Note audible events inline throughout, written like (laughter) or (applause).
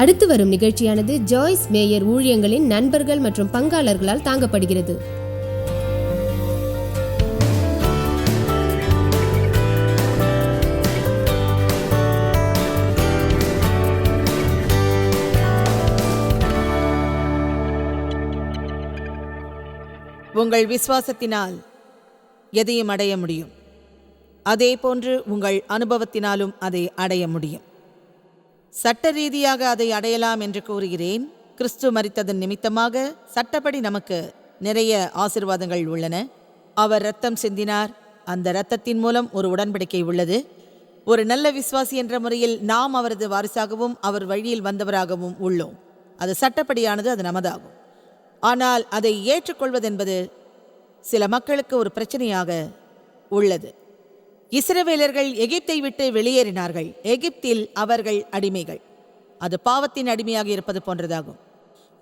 அடுத்து வரும் நிகழ்ச்சியானது ஜாய்ஸ் மேயர் ஊழியங்களின் நண்பர்கள் மற்றும் பங்காளர்களால் தாங்கப்படுகிறது. உங்கள் விசுவாசத்தினால் எதையும் அடைய முடியும். அதே போன்று உங்கள் அனுபவத்தினாலும் அதை அடைய முடியும். சட்ட ரீதியாக அதை அடையலாம் என்று கூறுகிறேன். கிறிஸ்து மரித்ததன் நிமித்தமாக சட்டப்படி நமக்கு நிறைய ஆசிர்வாதங்கள் உள்ளன. அவர் ரத்தம் சிந்தினார். அந்த இரத்தத்தின் மூலம் ஒரு உடன்படிக்கை உள்ளது. ஒரு நல்ல விசுவாசி என்ற முறையில் நாம் அவரது வாரிசாகவும் அவர் வழியில் வந்தவராகவும் உள்ளோம். அது சட்டப்படியானது அது நமதாகும். ஆனால் அதை ஏற்றுக்கொள்வதென்பது சில மக்களுக்கு ஒரு பிரச்சனையாக உள்ளது. இஸ்ரவேலர்கள் எகிப்தை விட்டு வெளியேறினார்கள். எகிப்தில் அவர்கள் அடிமைகள். அது பாவத்தின் அடிமையாக இருப்பது போன்றதாகும்.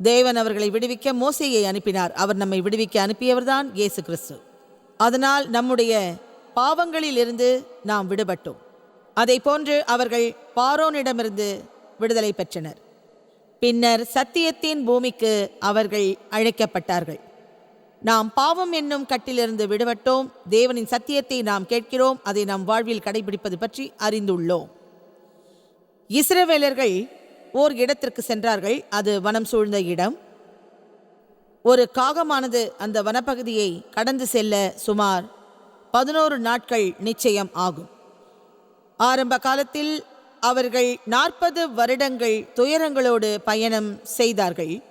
தேவன் அவர்களை விடுவிக்க மோசையை அனுப்பினார். அவர் நம்மை விடுவிக்க அனுப்பியவர்தான் இயேசு கிறிஸ்து. அதனால் நம்முடைய பாவங்களிலிருந்து நாம் விடுபட்டோம். அதை போன்று அவர்கள் பாரோனிடமிருந்து விடுதலை பெற்றனர். பின்னர் சத்தியத்தின் பூமிக்கு அவர்கள் அழைக்கப்பட்டார்கள். நாம் பாவம் என்னும் கட்டிலிருந்து விடுபட்டோம். தேவனின் சத்தியத்தை நாம் கேட்கிறோம். அதை நாம் வாழ்வில் கடைபிடிப்பது பற்றி அறிந்துள்ளோம். இஸ்ரவேலர்கள் ஓர் இடத்திற்கு சென்றார்கள். அது வனம் சூழ்ந்த இடம். ஒரு காகமானது அந்த வனப்பகுதியை கடந்து செல்ல சுமார் பதினோரு நாட்கள் நிச்சயம் ஆகும். ஆரம்ப காலத்தில் அவர்கள் நாற்பது வருடங்கள் துயரங்களோடு பயணம் செய்தார்கள்.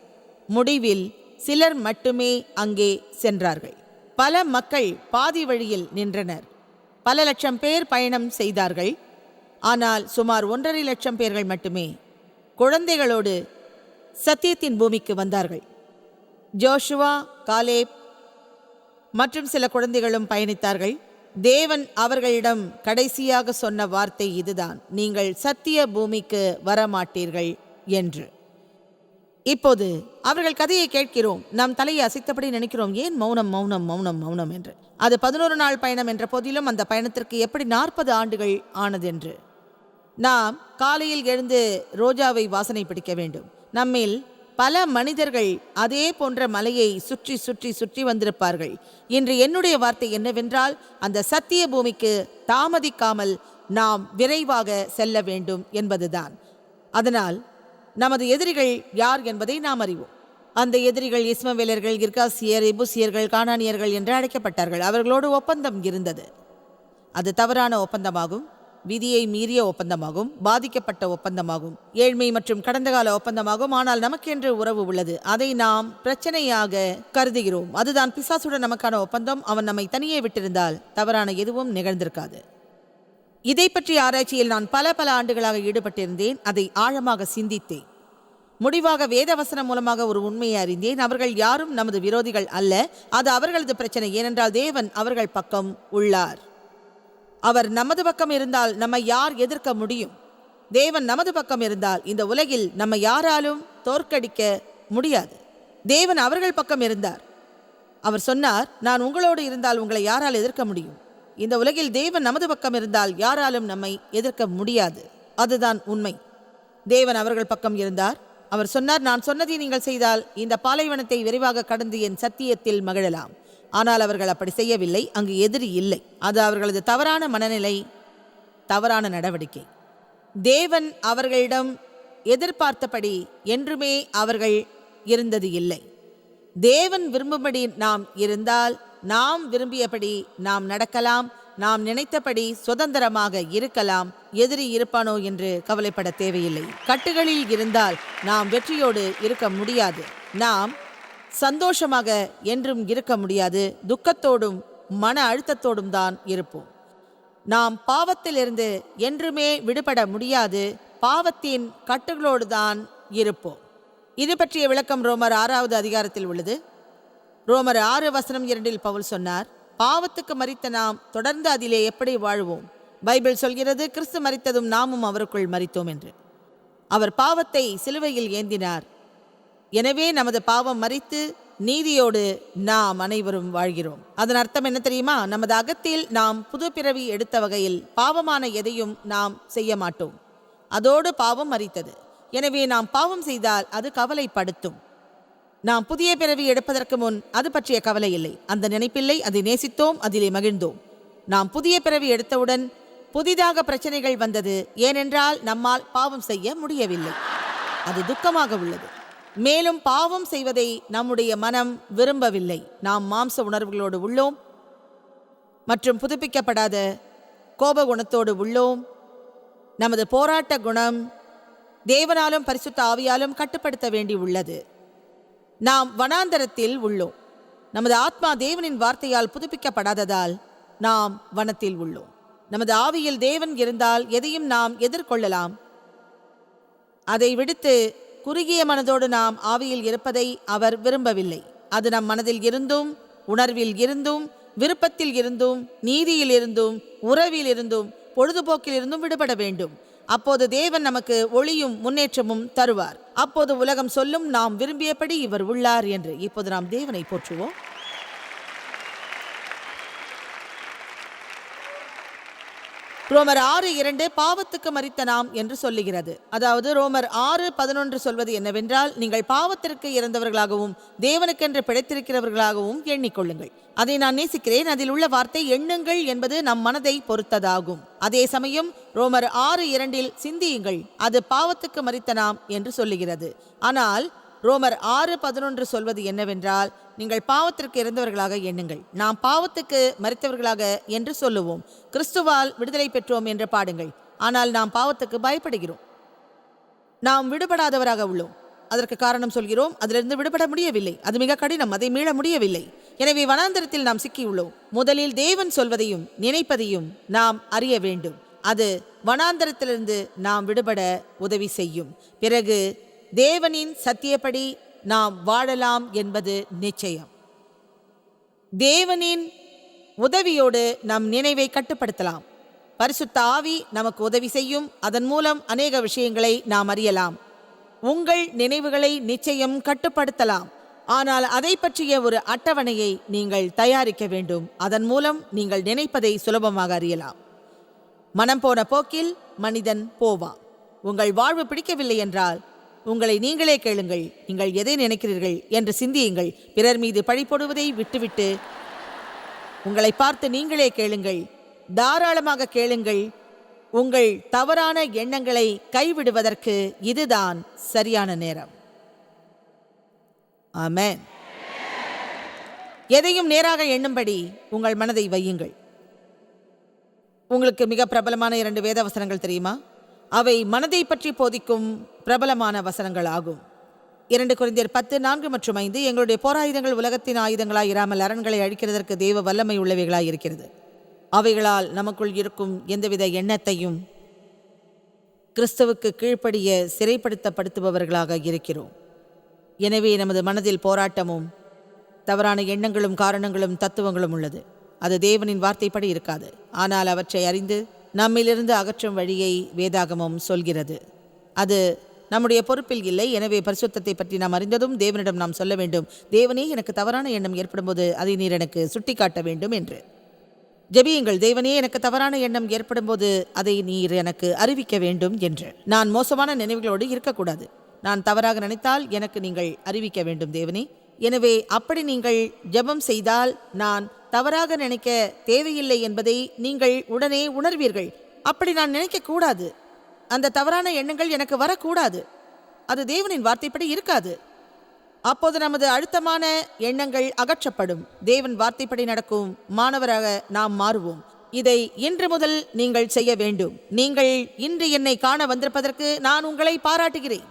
முடிவில் சிலர் மட்டுமே அங்கே சென்றார்கள். பல மக்கள் பாதி வழியில் நின்றனர். பல லட்சம் பேர் பயணம் செய்தார்கள். ஆனால் சுமார் ஒன்றரை லட்சம் பேர்கள் மட்டுமே குழந்தைகளோடு சத்தியத்தின் பூமிக்கு வந்தார்கள். ஜோஷுவா காலேப் மற்றும் சில குழந்தைகளும் பயணித்தார்கள். தேவன் அவர்களிடம் கடைசியாக சொன்ன வார்த்தை இதுதான். நீங்கள் சத்திய பூமிக்கு வரமாட்டீர்கள் என்று. இப்போது அவர்கள் கதையை கேட்கிறோம். நாம் தலையை அசைத்தபடி நினைக்கிறோம். ஏன் மௌனம் மௌனம் மௌனம் மௌனம் என்று? அது பதினோரு நாள் பயணம் என்ற போதிலும் அந்த பயணத்திற்கு எப்படி நாற்பது ஆண்டுகள் ஆனதென்று நாம் காலையில் எழுந்து ரோஜாவை வாசனை பிடிக்க வேண்டும். நம்மில் பல மனிதர்கள் அதே போன்ற மலையை சுற்றி சுற்றி சுற்றி வந்திருப்பார்கள். இன்று என்னுடைய வார்த்தை என்னவென்றால் அந்த சத்திய பூமிக்கு தாமதிக்காமல் நாம் விரைவாக செல்ல வேண்டும் என்பதுதான். அதனால் நமது எதிரிகள் யார் என்பதை நாம் அறிவோம். அந்த எதிரிகள் இஸ்மவேலர்கள் கிர்காசியர் எபுசியர்கள் கானானியர்கள் என்று அழைக்கப்பட்டார்கள். அவர்களோடு ஒப்பந்தம் இருந்தது. அது தவறான ஒப்பந்தமாகும் விதியை மீறிய ஒப்பந்தமாகும் பாதிக்கப்பட்ட ஒப்பந்தமாகும் ஏழ்மை மற்றும் கடந்த கால ஒப்பந்தமாகும். ஆனால் நமக்கென்று உறவு உள்ளது. அதை நாம் பிரச்சனையாக கருதுகிறோம். அதுதான் பிசாசுடன் நமக்கான ஒப்பந்தம். அவன் நம்மை தனியே விட்டிருந்தால் தவறான எதுவும் நிகழ்ந்திருக்காது. இதை பற்றிய ஆராய்ச்சியில் நான் பல பல ஆண்டுகளாக ஈடுபட்டிருந்தேன். அதை ஆழமாக சிந்தித்தேன். முடிவாக வேதவசனம் மூலமாக ஒரு உண்மையை அறிந்தேன். அவர்கள் யாரும் நமது விரோதிகள் அல்ல. அது அவர்களது பிரச்சனை. ஏனென்றால் தேவன் அவர்கள் பக்கம் உள்ளார். அவர் நமது பக்கம் இருந்தால் நம்மை யார் எதிர்க்க முடியும்? தேவன் நமது பக்கம் இருந்தால் இந்த உலகில் நம்ம யாராலும் தோற்கடிக்க முடியாது. தேவன் அவர்கள் பக்கம் இருந்தார். அவர் சொன்னார் நான் உங்களோடு இருந்தால் உங்களை யாரால் எதிர்க்க முடியும்? இந்த உலகில் தேவன் நமது பக்கம் இருந்தால் யாராலும் நம்மை எதிர்க்க முடியாது. அதுதான் உண்மை. தேவன் அவர்கள் பக்கம் இருந்தார். அவர் சொன்னார் நான் சொன்னதை நீங்கள் செய்தால் இந்த பாலைவனத்தை விரைவாக கடந்து என் சத்தியத்தில் மகிழலாம். ஆனால் அவர்கள் அப்படி செய்யவில்லை. அங்கு எதிரி இல்லை. அது அவர்களது தவறான மனநிலை தவறான நடவடிக்கை. தேவன் அவர்களிடம் எதிர்பார்த்தபடி என்றுமே அவர்கள் இருந்தது இல்லை. தேவன் விரும்பும்படி நாம் இருந்தால் நாம் விரும்பியபடி நாம் நடக்கலாம் நாம் நினைத்தபடி சுதந்திரமாக இருக்கலாம் எதிரி இருப்பானோ என்று கவலைப்பட தேவையில்லை. கட்டுகளில் இருந்தால் நாம் வெற்றியோடு இருக்க முடியாது. நாம் சந்தோஷமாக என்றும் இருக்க முடியாது துக்கத்தோடும் மன அழுத்தத்தோடும் தான் இருப்போம். நாம் பாவத்திலிருந்து என்றுமே விடுபட முடியாது பாவத்தின் கட்டுகளோடு தான் இருப்போம். இது பற்றிய விளக்கம் ரோமர் ஆறாவது அதிகாரத்தில் உள்ளது. ரோமர் ஆறு வசனம் இரண்டில் பவுல் சொன்னார் பாவத்துக்கு மறித்த நாம் தொடர்ந்து அதிலே எப்படி வாழ்வோம்? பைபிள் சொல்கிறது கிறிஸ்து மறித்ததும் நாமும் அவருக்குள் மறித்தோம் என்று. அவர் பாவத்தை சிலுவையில் ஏந்தினார். எனவே நமது பாவம் மறித்து நீதியோடு நாம் அனைவரும் வாழ்கிறோம். அதன் அர்த்தம் என்ன தெரியுமா? நமது அகத்தில் நாம் புது பிறவி எடுத்த வகையில் பாவமான எதையும் நாம் செய்ய மாட்டோம். அதோடு பாவம் மறித்தது. எனவே நாம் பாவம் செய்தால் அது கவலைப்படுத்தும். நாம் புதிய பிறவி எடுப்பதற்கு முன் அது பற்றிய கவலை இல்லை. அந்த நினைப்பில்லை அதை நேசித்தோம் அதிலே மகிழ்ந்தோம். நாம் புதிய பிறவி எடுத்தவுடன் புதிதாக பிரச்சனைகள் வந்தது ஏனென்றால் நம்மால் பாவம் செய்ய முடியவில்லை. அது துக்கமாக உள்ளது. மேலும் பாவம் செய்வதை நம்முடைய மனம் விரும்பவில்லை. நாம் மாம்ச உணர்வுகளோடு உள்ளோம் மற்றும் புதுப்பிக்கப்படாத கோப குணத்தோடு உள்ளோம். நமது போராட்ட குணம் தேவனாலும் பரிசுத்த ஆவியாலும் கட்டுப்படுத்த வேண்டி உள்ளது. நாம் வனாந்தரத்தில் உள்ளோம். நமது ஆத்மா தேவனின் வார்த்தையால் புதுப்பிக்கப்படாததால் நாம் வனத்தில் உள்ளோம். நமது ஆவியில் தேவன் இருந்தால் எதையும் நாம் எதிர்கொள்ளலாம். அதை விடுத்து குறுகிய மனதோடு நாம் ஆவியில் இருப்பதை அவர் விரும்பவில்லை. அது நம் மனதில் இருந்தும் உணர்வில் இருந்தும் விருப்பத்தில் இருந்தும் நீதியில் இருந்தும் உறவில் இருந்தும் பொழுதுபோக்கில் இருந்தும் விடுபட வேண்டும். அப்போது தேவன் நமக்கு ஒளியும் முன்னேற்றமும் தருவார். அப்போது உலகம் சொல்லும் நாம் விரும்பியபடி இவர் உள்ளார் என்று இப்போது நாம் தேவனை போற்றுவோம். ரோமர் ஆறு இரண்டு பாவத்துக்கு மறித்த நாம் என்று சொல்லுகிறது. அதாவது ரோமர் ஆறு பதினொன்று சொல்வது என்னவென்றால் நீங்கள் பாவத்திற்கு இறந்தவர்களாகவும் தேவனுக்கென்று பிழைத்திருக்கிறவர்களாகவும் எண்ணிக்கொள்ளுங்கள். அதை நான் நேசிக்கிறேன் அதில் உள்ள வார்த்தை எண்ணுங்கள் என்பது நம் மனதை பொறுத்ததாகும். அதே சமயம் ரோமர் ஆறு இரண்டில் சிந்தியுங்கள் அது பாவத்துக்கு மறித்த நாம் என்று சொல்லுகிறது. ஆனால் ரோமர் ஆறு பதினொன்று சொல்வது என்னவென்றால் நீங்கள் பாவத்திற்கு இறந்தவர்களாக எண்ணுங்கள். நாம் பாவத்துக்கு மறித்தவர்களாக என்று சொல்லுவோம். கிறிஸ்துவால் விடுதலை பெற்றோம் என்று பாடுங்கள். ஆனால் நாம் பாவத்துக்கு பயப்படுகிறோம். நாம் விடுபடாதவராக உள்ளோம். அதற்கு காரணம் சொல்கிறோம். அதிலிருந்து விடுபட முடியவில்லை. அது மிக கடினம். அதை மீள முடியவில்லை. எனவே வனாந்தரத்தில் நாம் சிக்கியுள்ளோம். முதலில் தேவன் சொல்வதையும் நினைப்பதையும் நாம் அறிய வேண்டும். அது வனாந்தரத்திலிருந்து நாம் விடுபட உதவி செய்யும். பிறகு தேவனின் சத்தியப்படி நாம் வாழலாம் என்பது நிச்சயம். தேவனின் உதவியோடு நம் நினைவை கட்டுப்படுத்தலாம். பரிசுத்த ஆவி நமக்கு உதவி செய்யும். அதன் மூலம் அநேக விஷயங்களை நாம் அறியலாம். உங்கள் நினைவுகளை நிச்சயம் கட்டுப்படுத்தலாம். ஆனால் அதை பற்றிய ஒரு அட்டவணையை நீங்கள் தயாரிக்க வேண்டும். அதன் மூலம் நீங்கள் நினைப்பதை சுலபமாக அறியலாம். மனம் போன போக்கில் மனிதன் போவான். உங்கள் வாழ்வு பிடிக்கவில்லை என்றால் உங்களை நீங்களே கேளுங்கள். நீங்கள் எதை நினைக்கிறீர்கள் என்று சிந்தியுங்கள். பிறர் மீது பழி போடுவதை விட்டுவிட்டு உங்களை பார்த்து நீங்களே கேளுங்கள். தாராளமாக கேளுங்கள். உங்கள் தவறான எண்ணங்களை கைவிடுவதற்கு இதுதான் சரியான நேரம். ஆமென். எதையும் நேராக எண்ணும்படி உங்கள் மனதை வையுங்கள். உங்களுக்கு மிக பிரபலமான இரண்டு வேதவசனங்கள் தெரியுமா? அவை மனதை பற்றி போதிக்கும் பிரபலமான வசனங்கள் ஆகும் இரண்டு குறைந்தர் பத்து நான்கு மற்றும் ஐந்து எங்களுடைய போராயுதங்கள் உலகத்தின் ஆயுதங்களாய் இராமல் அரண்களை அழிக்கிறதற்கு தெய்வ வல்லமை உள்ளவைகளாய் இருக்கிறது. அவைகளால் நமக்குள் இருக்கும் எந்தவித எண்ணத்தையும் கிறிஸ்துவுக்கு கீழ்ப்படிய சிறைப்படுத்தப்படுத்துபவர்களாக இருக்கிறோம். எனவே நமது மனதில் போராட்டமும் தவறான எண்ணங்களும் காரணங்களும் தத்துவங்களும் உள்ளது. அது தேவனின் வார்த்தைப்படி இருக்காது. ஆனால் அவற்றை அறிந்து நம்மிலிருந்து அகற்றும் வழியை வேதாகமும் சொல்கிறது. அது நம்முடைய பொறுப்பில் இல்லை. எனவே பரிசுத்தத்தை பற்றி நாம் அறிந்ததும் தேவனிடம் நாம் சொல்ல வேண்டும். தேவனே எனக்கு தவறான எண்ணம் ஏற்படும்போது அதை நீர் எனக்கு சுட்டிக்காட்ட வேண்டும் என்று. ஜெபியுங்கள். தேவனே எனக்கு தவறான எண்ணம் ஏற்படும்போது அதை நீர் எனக்கு அறிவிக்க வேண்டும் என்று. நான் மோசமான நினைவுகளோடு இருக்கக்கூடாது. நான் தவறாக நினைத்தால் எனக்கு நீங்கள் அறிவிக்க வேண்டும் தேவனே. எனவே அப்படி நீங்கள் ஜெபம் செய்தால் நான் தவறாக நினைக்க தேவையில்லை என்பதை நீங்கள் உடனே உணர்வீர்கள். அப்படி நான் நினைக்க கூடாது. அந்த தவறான எண்ணங்கள் எனக்கு வரக்கூடாது. அது தேவனின் வார்த்தைப்படி இருக்காது. அப்போது நமது அழுத்தமான எண்ணங்கள் அகற்றப்படும். தேவன் வார்த்தைப்படி நடக்கும். மாணவராக நாம் மாறுவோம். இதை இன்று முதல் நீங்கள் செய்ய வேண்டும். நீங்கள் இன்று என்னை காண வந்திருப்பதற்கு நான் உங்களை பாராட்டுகிறேன்.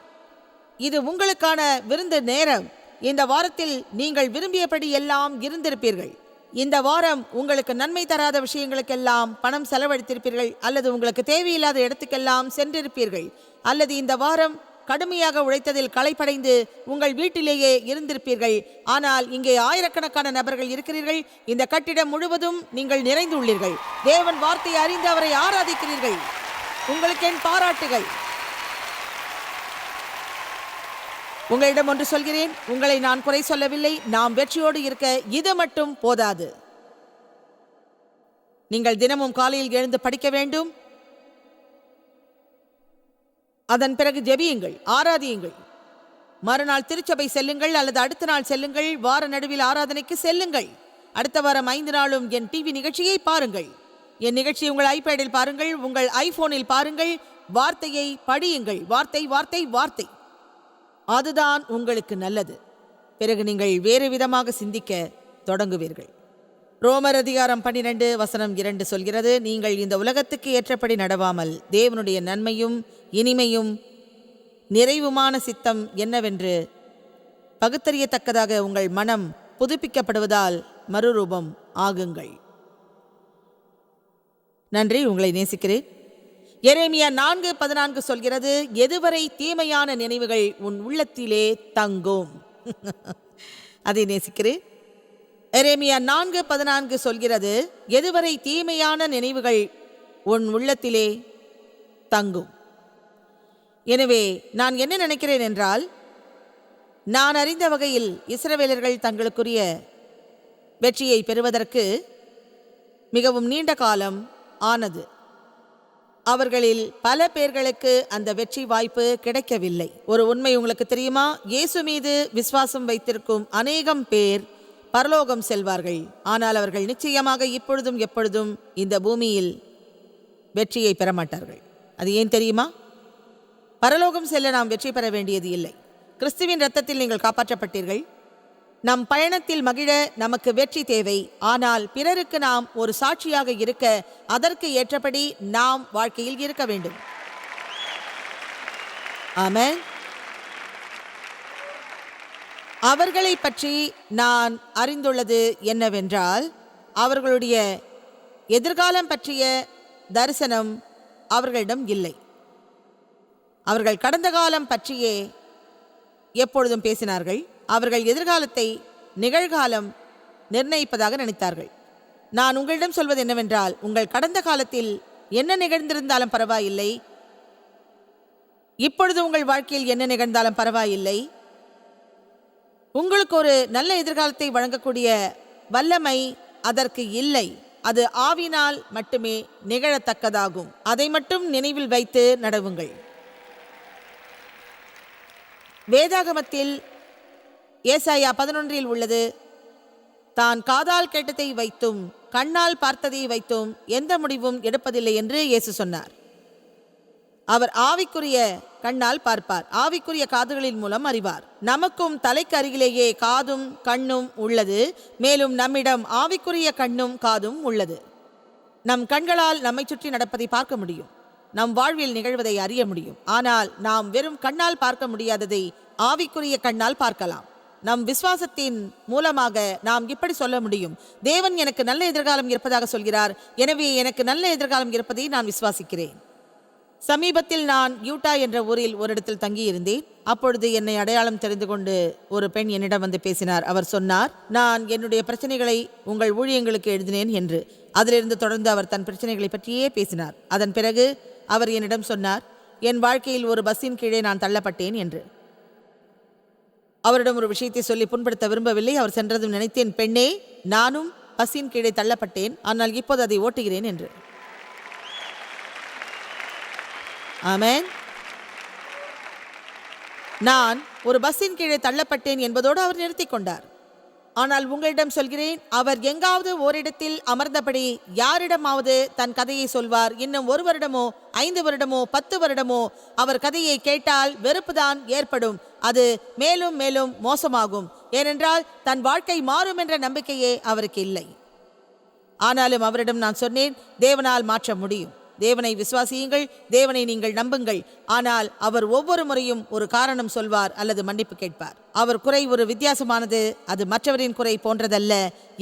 இது உங்களுக்கான விருந்து நேரம். இந்த வாரத்தில் நீங்கள் விரும்பியபடி எல்லாம் இருந்திருப்பீர்கள். இந்த வாரம் உங்களுக்கு நன்மை தராத விஷயங்களுக்கெல்லாம் பணம் செலவழித்திருப்பீர்கள் அல்லது உங்களுக்கு தேவையில்லாத இடத்துக்கெல்லாம் சென்றிருப்பீர்கள். அல்லது இந்த வாரம் கடுமையாக உழைத்ததில் களைப்படைந்து உங்கள் வீட்டிலேயே இருந்திருப்பீர்கள். ஆனால் இங்கே ஆயிரக்கணக்கான நபர்கள் இருக்கிறீர்கள். இந்த கட்டிடம் முழுவதும் நீங்கள் நிறைந்துள்ளீர்கள். தேவன் வார்த்தையை அறிந்து அவரை ஆராதிக்கிறீர்கள். உங்களுக்கு என் பாராட்டுகள். உங்களிடம் ஒன்று சொல்கிறேன். உங்களை நான் குறை சொல்லவில்லை. நாம் வெற்றியோடு இருக்க இது மட்டும் போதாது. நீங்கள் தினமும் காலையில் எழுந்து படிக்க வேண்டும். அதன் பிறகு ஜெபியுங்கள் ஆராதியுங்கள். மறுநாள் திருச்சபை செல்லுங்கள் அல்லது அடுத்த நாள் செல்லுங்கள். வார நடுவில் ஆராதனைக்கு செல்லுங்கள். அடுத்த வாரம் ஐந்து நாளும் என் டிவி நிகழ்ச்சியை பாருங்கள். என் நிகழ்ச்சி உங்கள் ஐபேடில் பாருங்கள். உங்கள் ஐபோனில் பாருங்கள். வார்த்தையை படியுங்கள். வார்த்தை வார்த்தை வார்த்தை. அதுதான் உங்களுக்கு நல்லது. பிறகு நீங்கள் வேறு விதமாக சிந்திக்க தொடங்குவீர்கள். ரோமர் அதிகாரம் பன்னிரண்டு வசனம் இரண்டு சொல்கிறது நீங்கள் இந்த உலகத்துக்கு ஏற்றபடி நடவாமல் தேவனுடைய நன்மையும் இனிமையும் நிறைவுமான சித்தம் என்னவென்று பகுத்தறியத்தக்கதாக உங்கள் மனம் புதுப்பிக்கப்படுவதால் மறுரூபம் ஆகுங்கள். நன்றி உங்களை நேசிக்கிறேன். எரேமியா நான்கு பதினான்கு சொல்கிறது எதுவரை தீமையான நினைவுகள் உன் உள்ளத்திலே தங்கும்? (laughs) அதை நேசிக்கிறேன். எரேமியா நான்கு பதினான்கு சொல்கிறது எதுவரை தீமையான நினைவுகள் உன் உள்ளத்திலே தங்கும்? எனவே நான் என்ன நினைக்கிறேன் என்றால் நான் அறிந்த வகையில் இஸ்ரவேலர்கள் தங்களுக்குரிய வெற்றியை பெறுவதற்கு மிகவும் நீண்ட காலம் ஆனது. அவர்களில் பல பேர்களுக்கு அந்த வெற்றி வாய்ப்பு கிடைக்கவில்லை. ஒரு உண்மை உங்களுக்கு தெரியுமா? இயேசு மீது விசுவாசம் வைத்திருக்கும் அநேகம் பேர் பரலோகம் செல்வார்கள். ஆனால் அவர்கள் நிச்சயமாக இப்பொழுதும் எப்பொழுதும் இந்த பூமியில் வெற்றியை பெறமாட்டார்கள். அது ஏன் தெரியுமா? பரலோகம் செல்ல நாம் வெற்றி பெற வேண்டியது இல்லை. கிறிஸ்துவின் ரத்தத்தில் நீங்கள் காப்பாற்றப்பட்டீர்கள். நம் பயணத்தில் மகிழ நமக்கு வெற்றி தேவை. ஆனால் பிறருக்கு நாம் ஒரு சாட்சியாக இருக்க அதற்கு ஏற்றபடி நாம் வாழ்க்கையில் இருக்க வேண்டும். ஆமென். அவர்களை பற்றி நான் அறிந்துள்ளது என்னவென்றால் அவர்களுடைய எதிர்காலம் பற்றிய தரிசனம் அவர்களிடம் இல்லை. அவர்கள் கடந்த காலம் பற்றியே எப்பொழுதும் பேசினார்கள்? அவர்கள் எதிர்காலத்தை நிகழ்காலம் நிர்ணயிப்பதாக நினைத்தார்கள். நான் உங்களிடம் சொல்வது என்னவென்றால் உங்கள் கடந்த காலத்தில் என்ன நிகழ்ந்திருந்தாலும் பரவாயில்லை. இப்பொழுது உங்கள் வாழ்க்கையில் என்ன நிகழ்ந்தாலும் பரவாயில்லை. உங்களுக்கு ஒரு நல்ல எதிர்காலத்தை வழங்கக்கூடிய வல்லமை அதற்கு இல்லை. அது ஆவினால் மட்டுமே நிகழத்தக்கதாகும். அதை மட்டும் நினைவில் வைத்து நடவுங்கள். வேதாகமத்தில் ஏசாயா பதினொன்றில் உள்ளது. தான் காதால் கேட்டதை வைத்தும் கண்ணால் பார்த்ததை வைத்தும் எந்த முடிவும் எடுப்பதில்லை என்று இயேசு சொன்னார். அவர் ஆவிக்குரிய கண்ணால் பார்ப்பார். ஆவிக்குரிய காதுகளின் மூலம் அறிவார். நமக்கும் தலைக்கு அருகிலேயே காதும் கண்ணும் உள்ளது. மேலும் நம்மிடம் ஆவிக்குரிய கண்ணும் காதும் உள்ளது. நம் கண்களால் நம்மை சுற்றி நடப்பதை பார்க்க முடியும். நம் வாழ்வில் நிகழ்வதை அறிய முடியும். ஆனால் நாம் வெறும் கண்ணால் பார்க்க முடியாததை ஆவிக்குரிய கண்ணால் பார்க்கலாம். நம் விசுவாசத்தின் மூலமாக நாம் இப்படி சொல்ல முடியும். தேவன் எனக்கு நல்ல எதிர்காலம் இருப்பதாக சொல்கிறார். எனவே எனக்கு நல்ல எதிர்காலம் இருப்பதை நான் விசுவாசிக்கிறேன். சமீபத்தில் நான் யூட்டா என்ற ஊரில் ஒரு இடத்தில் தங்கியிருந்தேன். அப்பொழுது என்னை அடையாளம் தெரிந்து கொண்டு ஒரு பெண் என்னிடம் வந்து பேசினார். அவர் சொன்னார் நான் என்னுடைய பிரச்சனைகளை உங்கள் ஊழியங்களுக்கு எழுதினேன் என்று. அதிலிருந்து தொடர்ந்து அவர் தன் பிரச்சனைகளை பற்றியே பேசினார். அதன் பிறகு அவர் என்னிடம் சொன்னார் என் வாழ்க்கையில் ஒரு பஸ்ஸின் கீழே நான் தள்ளப்பட்டேன் என்று. அவரிடம் ஒரு விஷயத்தை சொல்லி புண்படுத்த விரும்பவில்லை. அவர் சென்றதும் நினைத்தேன் பெண்ணே நானும் பஸ்ஸின் கீழே தள்ளப்பட்டேன். ஆனால் இப்போது அதை ஓட்டுகிறேன் என்று. ஆமேன். நான் ஒரு பஸ்ஸின் கீழே தள்ளப்பட்டேன் என்பதோடு அவர் நிறுத்திக் கொண்டார். ஆனால் உங்களிடம் சொல்கிறேன் அவர் எங்காவது ஓரிடத்தில் அமர்ந்தபடி யாரிடமாவது தன் கதையை சொல்வார். இன்னும் ஒரு வருடமோ ஐந்து வருடமோ பத்து வருடமோ அவர் கதையை கேட்டால் வெறுப்புதான் ஏற்படும். அது மேலும் மேலும் மோசமாகும். ஏனென்றால் தன் வாழ்க்கை மாறும் என்ற நம்பிக்கையே அவருக்கு இல்லை. ஆனாலும் அவரிடம் நான் சொன்னேன் தேவனால் மாற்ற முடியும். தேவனை விசுவாசியுங்கள் தேவனை நீங்கள் நம்புங்கள். ஆனால் அவர் ஒவ்வொரு முறையும் ஒரு காரணம் சொல்வார் அல்லது மன்னிப்பு கேட்பார். அவர் குறை ஒரு வித்தியாசமானது அது மற்றவரின் குறை போன்றதல்ல.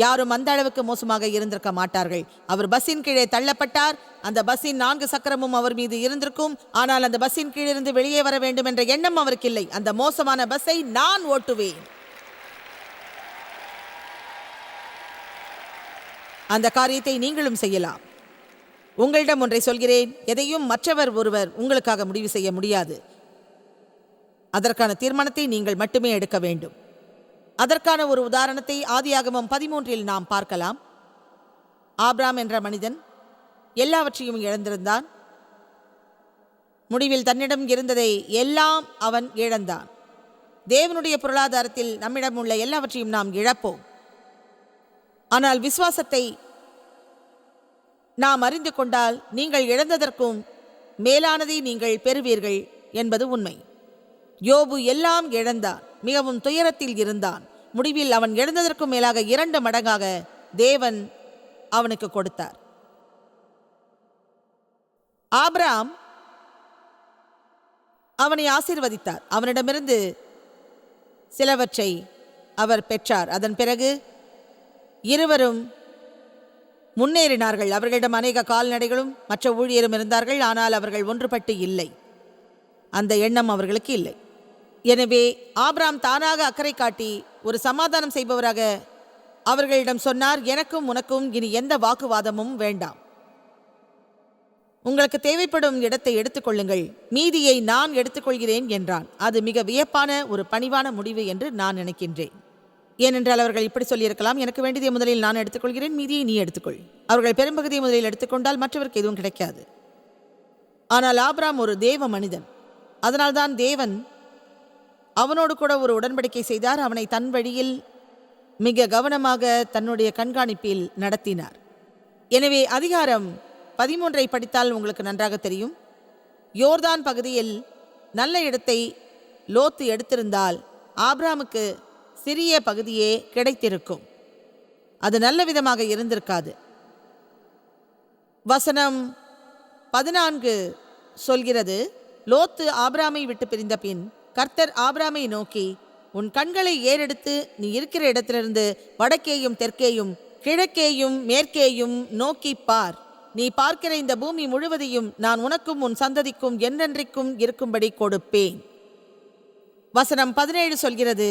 யாரும் அந்த அளவுக்கு மோசமாக இருந்திருக்க மாட்டார்கள். அவர் பஸ்ஸின் கீழே தள்ளப்பட்டார். அந்த பஸ்ஸின் நான்கு சக்கரமும் அவர் மீது இருந்திருக்கும். ஆனால் அந்த பஸ்ஸின் கீழிருந்து வெளியே வர வேண்டும் என்ற எண்ணம் அவருக்கு இல்லை அந்த மோசமான பஸ்ஸை நான் ஓட்டுவேன். அந்த காரியத்தை நீங்களும் செய்யலாம். உங்களிடம் ஒன்றை சொல்கிறேன். எதையும் மற்றவர் ஒருவர் உங்களுக்காக முடிவு செய்ய முடியாது. அதற்கான தீர்மானத்தை நீங்கள் மட்டுமே எடுக்க வேண்டும். அதற்கான ஒரு உதாரணத்தை ஆதியாகமம் பதிமூன்றில் நாம் பார்க்கலாம். ஆப்ராம் என்ற மனிதன் எல்லாவற்றையும் இழந்திருந்தான். முடிவில் தன்னிடம் இருந்ததை எல்லாம் அவன் இழந்தான். தேவனுடைய பொருளாதாரத்தில் நம்மிடம் உள்ள எல்லாவற்றையும் நாம் இழப்போம். ஆனால் விசுவாசத்தை நாம் அறிந்து கொண்டால் நீங்கள் இழந்ததற்கும் மேலானதை நீங்கள் பெறுவீர்கள் என்பது உண்மை. யோபு எல்லாம் இழந்தான் மிகவும் துயரத்தில் இருந்தான். முடிவில் அவன் இழந்ததற்கும் மேலாக இரண்டு மடங்காக தேவன் அவனுக்கு கொடுத்தார். ஆப்ராம் அவனை ஆசீர்வதித்தார். அவனிடமிருந்து சிலவற்றை அவர் பெற்றார். அதன் பிறகு இருவரும் முன்னேறினார்கள். அவர்களிடம் அநேக கால்நடைகளும் மற்ற ஊழியரும் இருந்தார்கள். ஆனால் அவர்கள் ஒன்றுபட்டு இல்லை. அந்த எண்ணம் அவர்களுக்கு இல்லை. எனவே ஆப்ராம் தானாக அக்கறை காட்டி ஒரு சமாதானம் செய்பவராக அவர்களிடம் சொன்னார் எனக்கும் உனக்கும் இனி எந்த வாக்குவாதமும் வேண்டாம். உங்களுக்கு தேவைப்படும் இடத்தை எடுத்துக்கொள்ளுங்கள் மீதியை நான் எடுத்துக்கொள்கிறேன் என்றான். அது மிக வியப்பான ஒரு பணிவான முடிவு என்று நான் நினைக்கின்றேன். ஏனென்றால் அவர்கள் இப்படி சொல்லியிருக்கலாம். எனக்கு வேண்டியதை முதலில் நான் எடுத்துக்கொள்கிறேன். மீதியை நீ எடுத்துக்கொள். அவர்கள் பெரும்பகுதியை முதலில் எடுத்துக்கொண்டால் மற்றவருக்கு எதுவும் கிடைக்காது. ஆனால் ஆப்ராம் ஒரு தேவ மனிதன். அதனால்தான் தேவன் அவனோடு கூட ஒரு உடன்படிக்கை செய்தார். அவனை தன் வழியில் மிக கவனமாக தன்னுடைய கண்காணிப்பில் நடத்தினார். எனவே அதிகாரம் பதிமூன்றை படித்தால் உங்களுக்கு நன்றாக தெரியும். யோர்தான் பகுதியில் நல்ல இடத்தை லோத்து எடுத்திருந்தால் ஆப்ராமுக்கு சிறிய பகுதியே கிடைத்திருக்கும். அது நல்ல விதமாக இருந்திருக்காது. வசனம் பதினான்கு சொல்கிறது லோத்து ஆபிராமை விட்டு பிரிந்த பின் கர்த்தர் ஆபிராமை நோக்கி உன் கண்களை ஏறெடுத்து நீ இருக்கிற இடத்திலிருந்து வடக்கேயும் தெற்கேயும் கிழக்கேயும் மேற்கேயும் நோக்கி பார். நீ பார்க்கிற இந்த பூமி முழுவதையும் நான் உனக்கும் உன் சந்ததிக்கும் என்றென்றைக்கும் இருக்கும்படி கொடுப்பேன். வசனம் பதினேழு சொல்கிறது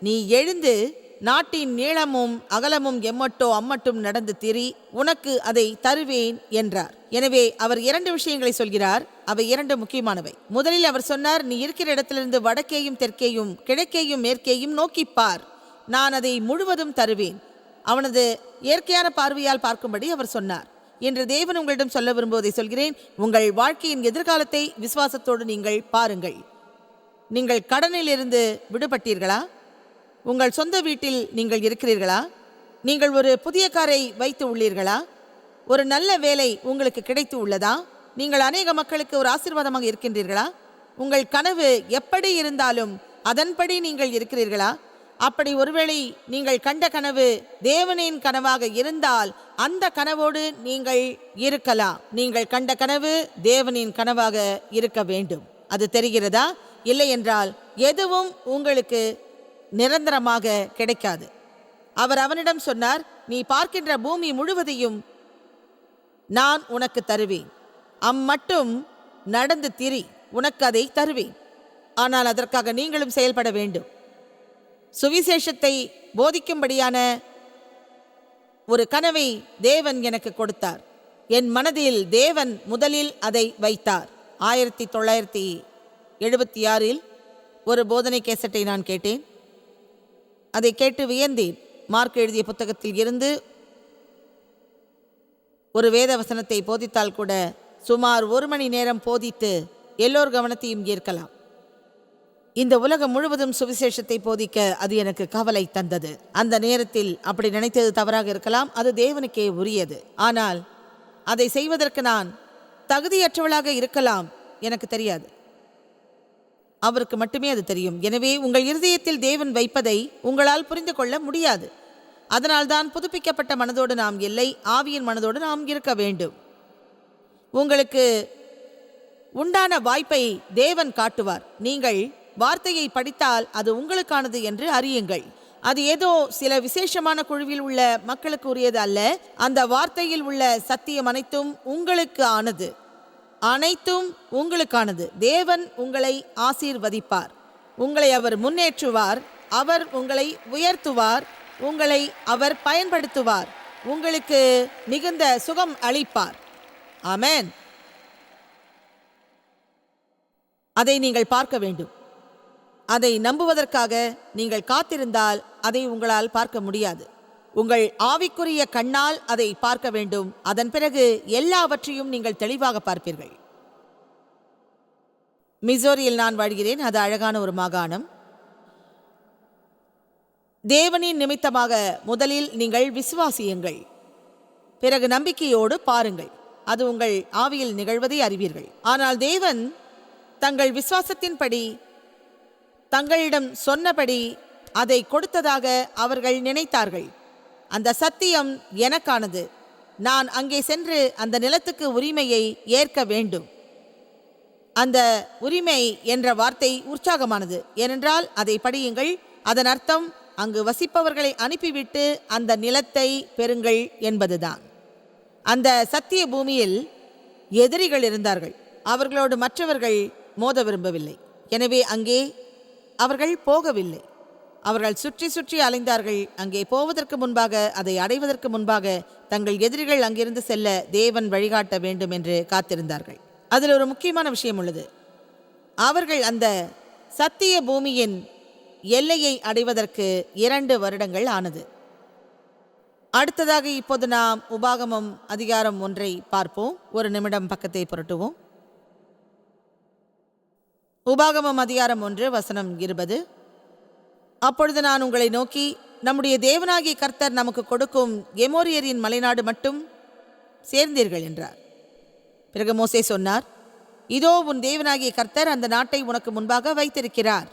நீ எழுந்து நாட்டின் நீளமும் அகலமும் எம்மட்டோ அம்மட்டும் நடந்து திரி உனக்கு அதை தருவேன் என்றார். எனவே அவர் இரண்டு விஷயங்களை சொல்கிறார் அவை இரண்டு முக்கியமானவை. முதலில் அவர் சொன்னார் நீ இருக்கிற இடத்திலிருந்து வடக்கேயும் தெற்கேயும் கிழக்கேயும் மேற்கேயும் நோக்கிப் பார் நான் அதை முழுவதும் தருவேன். அவனது இயற்கையான பார்வையால் பார்க்கும்படி அவர் சொன்னார். என்று தேவன் உங்களிடம் சொல்ல விரும்புவதை சொல்கிறேன். உங்கள் வாழ்க்கையின் எதிர்காலத்தை விசுவாசத்தோடு நீங்கள் பாருங்கள். நீங்கள் கடனிலிருந்து விடுபட்டீர்களா? உங்கள் சொந்த வீட்டில் நீங்கள் இருக்கிறீர்களா? நீங்கள் ஒரு புதிய காரை வைத்து உள்ளீர்களா? ஒரு நல்ல வேலை உங்களுக்கு கிடைத்து உள்ளதா? நீங்கள் அநேக மக்களுக்கு ஒரு ஆசீர்வாதமாக இருக்கின்றீர்களா? உங்கள் கனவு எப்படி இருந்தாலும் அதன்படி நீங்கள் இருக்கிறீர்களா? அப்படி ஒருவேளை நீங்கள் கண்ட கனவு தேவனின் கனவாக இருந்தால் அந்த கனவோடு நீங்கள் இருக்கலாம். நீங்கள் கண்ட கனவு தேவனின் கனவாக இருக்க வேண்டும். அது தெரிகிறதா? இல்லை என்றால் எதுவும் உங்களுக்கு நிரந்தரமாக கிடைக்காது. அவர் அவனிடம் சொன்னார் நீ பார்க்கின்ற பூமி முழுவதையும் நான் உனக்கு தருவேன். அம்மட்டும் நடந்து திரி உனக்கு அதை தருவேன். ஆனால் அதற்காக நீங்களும் செயல்பட வேண்டும். சுவிசேஷத்தை போதிக்கும்படியான ஒரு கனவை தேவன் எனக்கு கொடுத்தார். என் மனதில் தேவன் முதலில் அதை வைத்தார். ஆயிரத்தி தொள்ளாயிரத்தி எழுபத்தி ஆறில் ஒரு போதனை கேசட்டை நான் கேட்டேன். அதை கேட்டு வியந்தேன். மார்க் எழுதிய புத்தகத்தில் இருந்து ஒரு வேத வசனத்தை போதித்தால் கூட சுமார் ஒரு மணி நேரம் போதித்து எல்லோர் கவனத்தையும் ஈர்க்கலாம். இந்த உலகம் முழுவதும் சுவிசேஷத்தை போதிக்க அது எனக்கு கவலை தந்தது. அந்த நேரத்தில் அப்படி நினைத்தது தவறாக இருக்கலாம் அது தேவனுக்கே உரியது. ஆனால் அதை செய்வதற்கு நான் தகுதியற்றவளாக இருக்கலாம் எனக்கு தெரியாது. அவருக்கு மட்டுமே அது தெரியும். எனவே உங்கள் இருதயத்தில் தேவன் வைப்பதை உங்களால் புரிந்து கொள்ள முடியாது. அதனால்தான் புதுப்பிக்கப்பட்ட மனதோடு நாம் இல்லை ஆவியின் மனதோடு நாம் இருக்க வேண்டும். உங்களுக்கு உண்டான வாய்ப்பை தேவன் காட்டுவார். நீங்கள் வார்த்தையை படித்தால் அது உங்களுக்கானது என்று அறியுங்கள். அது ஏதோ சில விசேஷமான குழுவில் உள்ள மக்களுக்கு உரியது அல்ல அந்த வார்த்தையில் உள்ள சத்தியம் அனைத்தும் உங்களுக்கு ஆனது. அனைத்தும் உங்களுக்கானது. தேவன் உங்களை ஆசீர்வதிப்பார். உங்களை அவர் முன்னேற்றுவார். அவர் உங்களை உயர்த்துவார். உங்களை அவர் பயன்படுத்துவார். உங்களுக்கு மிகுந்த சுகம் அளிப்பார். ஆமென். அதை நீங்கள் பார்க்க வேண்டும். அதை நம்புவதற்காக நீங்கள் காத்திருந்தால் அதை உங்களால் பார்க்க முடியாது. உங்கள் ஆவிக்குரிய கண்ணால் அதை பார்க்க வேண்டும். அதன் பிறகு எல்லாவற்றையும் நீங்கள் தெளிவாக பார்ப்பீர்கள். மிசோரியில் நான் வாழ்கிறேன். அது அழகான ஒரு மாகாணம். தேவனின் நிமித்தமாக முதலில் நீங்கள் விசுவாசியுங்கள். பிறகு நம்பிக்கையோடு பாருங்கள். அது உங்கள் ஆவியில் நிகழ்வதை அறிவீர்கள். ஆனால் தேவன் தங்கள் விசுவாசத்தின்படி தங்களிடம் சொன்னபடி அதை கொடுத்ததாக அவர்கள் நினைத்தார்கள். அந்த சத்தியம் எனக்கானது. நான் அங்கே சென்று அந்த நிலத்துக்கு உரிமையை ஏற்க வேண்டும். அந்த உரிமை என்ற வார்த்தை உற்சாகமானது. ஏனென்றால் அதை படியுங்கள். அதன் அர்த்தம் அங்கு வசிப்பவர்களை அனுப்பிவிட்டு அந்த நிலத்தை பெறுங்கள் என்பதுதான். அந்த சத்திய பூமியில் எதிரிகள் இருந்தார்கள். அவர்களோடு மற்றவர்கள் மோத விரும்பவில்லை. எனவே அங்கே அவர்கள் போகவில்லை. அவர்கள் சுற்றி சுற்றி அலைந்தார்கள். அங்கே போவதற்கு முன்பாக அதை அடைவதற்கு முன்பாக தங்கள் எதிரிகள் அங்கிருந்து செல்ல தேவன் வழிகாட்ட வேண்டும் என்று காத்திருந்தார்கள். அதில் ஒரு முக்கியமான விஷயம் உள்ளது. அவர்கள் அந்த சத்திய பூமியின் எல்லையை அடைவதற்கு இரண்டு வருடங்கள் ஆனது. அடுத்ததாக இப்போது நாம் உபாகமம் அதிகாரம் ஒன்றை பார்ப்போம். ஒரு நிமிடம் பக்கத்தை புரட்டுவோம். உபாகமம் அதிகாரம் ஒன்று வசனம் இருபது. அப்பொழுது நான் உங்களை நோக்கி நம்முடைய தேவனாகிய கர்த்தர் நமக்கு கொடுக்கும் எமோரியரின் மலைநாடு மட்டும் சேர்ந்தீர்கள் என்றார். பிறகு மோசே சொன்னார் இதோ உன் தேவனாகிய கர்த்தர் அந்த நாட்டை உனக்கு முன்பாக வைத்திருக்கிறார்.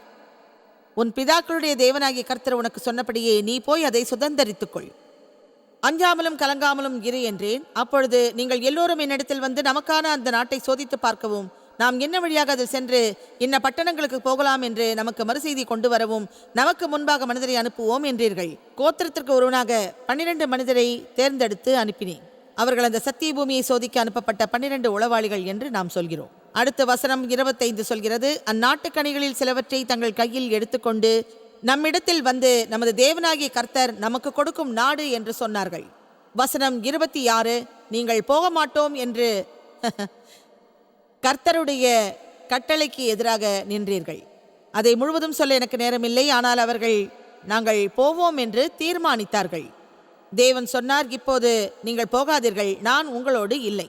உன் பிதாக்களுடைய தேவனாகிய கர்த்தர் உனக்கு சொன்னபடியே நீ போய் அதை சுதந்தரித்துக்கொள். அஞ்சாமலும் கலங்காமலும் இரு என்றேன். அப்பொழுது நீங்கள் எல்லோரும் என்னிடத்தில் வந்து நமக்கான அந்த நாட்டை சோதித்து பார்க்கவும் நாம் என்ன வழியாக அதில் சென்று இன்ன பட்டணங்களுக்கு போகலாம் என்று நமக்கு மறுசெய்தி கொண்டு வரவும் நமக்கு முன்பாக மனிதரை அனுப்புவோம் என்றீர்கள். கோத்திரத்திற்கு ஒருவனாக பன்னிரண்டு மனிதரை தேர்ந்தெடுத்து அனுப்பினேன். அவர்கள் அந்த சத்திய பூமியை சோதிக்க அனுப்பப்பட்ட பன்னிரண்டு உளவாளிகள் என்று நாம் சொல்கிறோம். அடுத்த வசனம் இருபத்தைந்து சொல்கிறது அந்நாட்டுக்கனிகளில் சிலவற்றை தங்கள் கையில் எடுத்துக்கொண்டு நம்மிடத்தில் வந்து நமது தேவனாகிய கர்த்தர் நமக்கு கொடுக்கும் நாடு என்று சொன்னார்கள். வசனம் இருபத்தி ஆறு நீங்கள் போக மாட்டோம் என்று (laughs) கர்த்தருடைய கட்டளைக்கு எதிராக நின்றீர்கள். அதை முழுவதும் சொல்ல எனக்கு நேரமில்லை ஆனால் அவர்கள் நாங்கள் போவோம் என்று தீர்மானித்தார்கள். தேவன் சொன்னார் இப்போது நீங்கள் போகாதீர்கள் நான் உங்களோடு இல்லை.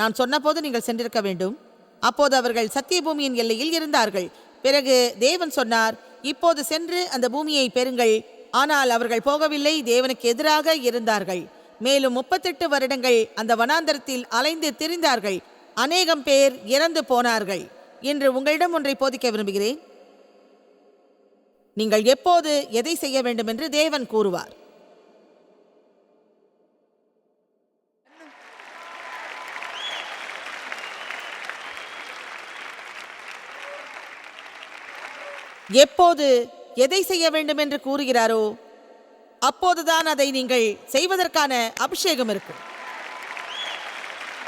நான் சொன்னபோது நீங்கள் சென்றிருக்க வேண்டும். அப்போது அவர்கள் சத்திய பூமியின் எல்லையில் இருந்தார்கள். பிறகு தேவன் சொன்னார் இப்போது சென்று அந்த பூமியை பெறுங்கள். ஆனால் அவர்கள் போகவில்லை தேவனுக்கு எதிராக இருந்தார்கள். மேலும் முப்பத்தெட்டு வருடங்கள் அந்த வனாந்தரத்தில் அலைந்து திரிந்தார்கள். அநேகம் பேர் இறந்து போனார்கள். இன்று உங்களிடம் ஒன்றை போதிக்க விரும்புகிறேன். நீங்கள் எப்போது எதை செய்ய வேண்டும் என்று தேவன் கூறுவார். எப்போது எதை செய்ய வேண்டும் என்று கூறுகிறாரோ அப்போதுதான் அதை நீங்கள் செய்வதற்கான அபிஷேகம் இருக்கும்.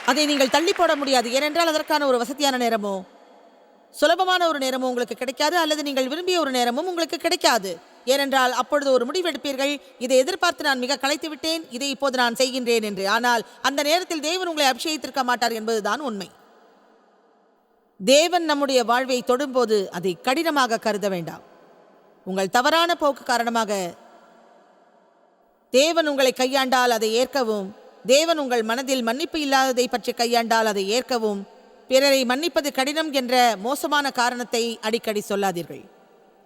அதை நீங்கள் தள்ளி போட முடியாது. ஏனென்றால் அதற்கான ஒரு வசதியான நேரமோ சுலபமான ஒரு நேரமும் உங்களுக்கு கிடைக்காது அல்லது நீங்கள் விரும்பிய ஒரு நேரமும் உங்களுக்கு கிடைக்காது. ஏனென்றால் அப்பொழுது ஒரு முடிவெடுப்பீர்கள். இதை எதிர்பார்த்து நான் மிக களைத்து விட்டேன். இதை இப்போது நான் செய்கின்றேன் என்று. ஆனால் அந்த நேரத்தில் தேவன் உங்களை அபிஷேகித்திருக்க மாட்டார் என்பதுதான் உண்மை. தேவன் நம்முடைய வாழ்வை தொடும்போது அதை கடினமாக கருத வேண்டாம். உங்கள் தவறான போக்கு காரணமாக தேவன் உங்களை கையாண்டால் அதை ஏற்கவும் தேவன் உங்கள் மனதில் மன்னிப்பு இல்லாததை பற்றி கையாண்டால் அதை ஏற்கவும் பிறரை மன்னிப்பது கடினம் என்ற மோசமான காரணத்தை அடிக்கடி சொல்லாதீர்கள்.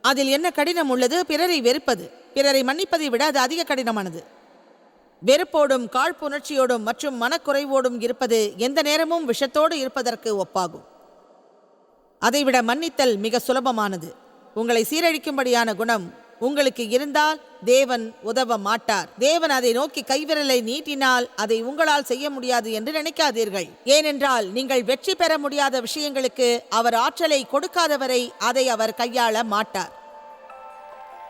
அதில் என்ன கடினம் உள்ளது? பிறரை வெறுப்பது. பிறரை மன்னிப்பதை விட அது அதிக கடினமானது. வெறுப்போடும் காழ்ப்புணர்ச்சியோடும் மற்றும் மனக்குறைவோடும் இருப்பது எந்த நேரமும் விஷத்தோடு இருப்பதற்கு ஒப்பாகும். அதைவிட மன்னித்தல் மிக சுலபமானது. உங்களை சீரழிக்கும்படியான குணம் உங்களுக்கு இருந்தால் தேவன் உதவ மாட்டார் தேவன் அதை நோக்கி கைவிரலை நீட்டினால் அதை உங்களால் செய்ய முடியாது என்று நினைக்காதீர்கள். ஏனென்றால் நீங்கள் வெற்றி பெற முடியாத விஷயங்களுக்கு அவர் ஆற்றலை கொடுக்காதவரை அதை அவர் கையாள மாட்டார்.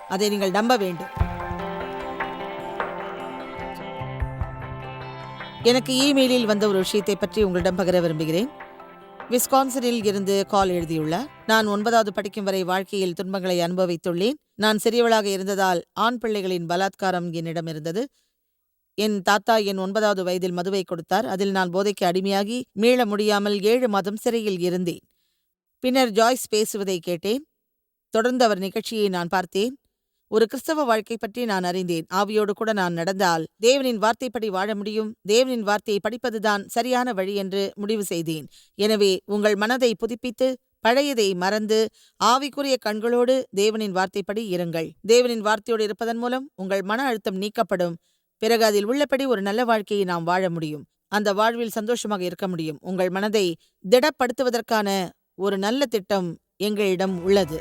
அதை நீங்கள் நம்ப வேண்டும். எனக்கு இமெயிலில் வந்த ஒரு விஷயத்தை பற்றி உங்களிடம் பகிர விரும்புகிறேன். விஸ்கான்சனில் இருந்து கால் எழுதியுள்ளார் நான் ஒன்பதாவது படிக்கும் வரை வாழ்க்கையில் துன்பங்களை அனுபவித்துள்ளேன். நான் சிறியவளாக இருந்ததால் ஆண் பிள்ளைகளின் பலாத்காரம் என்னிடம் இருந்தது. என் தாத்தா என் ஒன்பதாவது வயதில் மதுவை கொடுத்தார். அதில் நான் போதைக்கு அடிமையாகி மீள முடியாமல் ஏழு மாதம் சிறையில் இருந்தேன். பின்னர் ஜாய்ஸ் பேசுவதை கேட்டேன். தொடர்ந்து அவர் நிகழ்ச்சியை நான் பார்த்தேன். ஒரு கிறிஸ்தவ வாழ்க்கை பற்றி நான் அறிந்தேன். ஆவியோடு கூட நான் நடந்தால் தேவனின் வார்த்தைப்படி வாழ முடியும். தேவனின் வார்த்தையை படிப்பதுதான் சரியான வழி என்று முடிவு செய்தேன். எனவே உங்கள் மனதை புதுப்பித்து பழையதை மறந்து ஆவிக்குரிய கண்களோடு தேவனின் வார்த்தைப்படி இருங்கள். தேவனின் வார்த்தையோடு இருப்பதன் மூலம் உங்கள் மன அழுத்தம் நீக்கப்படும். பிறகு அதில் உள்ளபடி ஒரு நல்ல வாழ்க்கையை நாம் வாழ முடியும். அந்த வாழ்வில் சந்தோஷமாக இருக்க முடியும். உங்கள் மனதை திடப்படுத்துவதற்கான ஒரு நல்ல திட்டம் எங்களிடம் உள்ளது.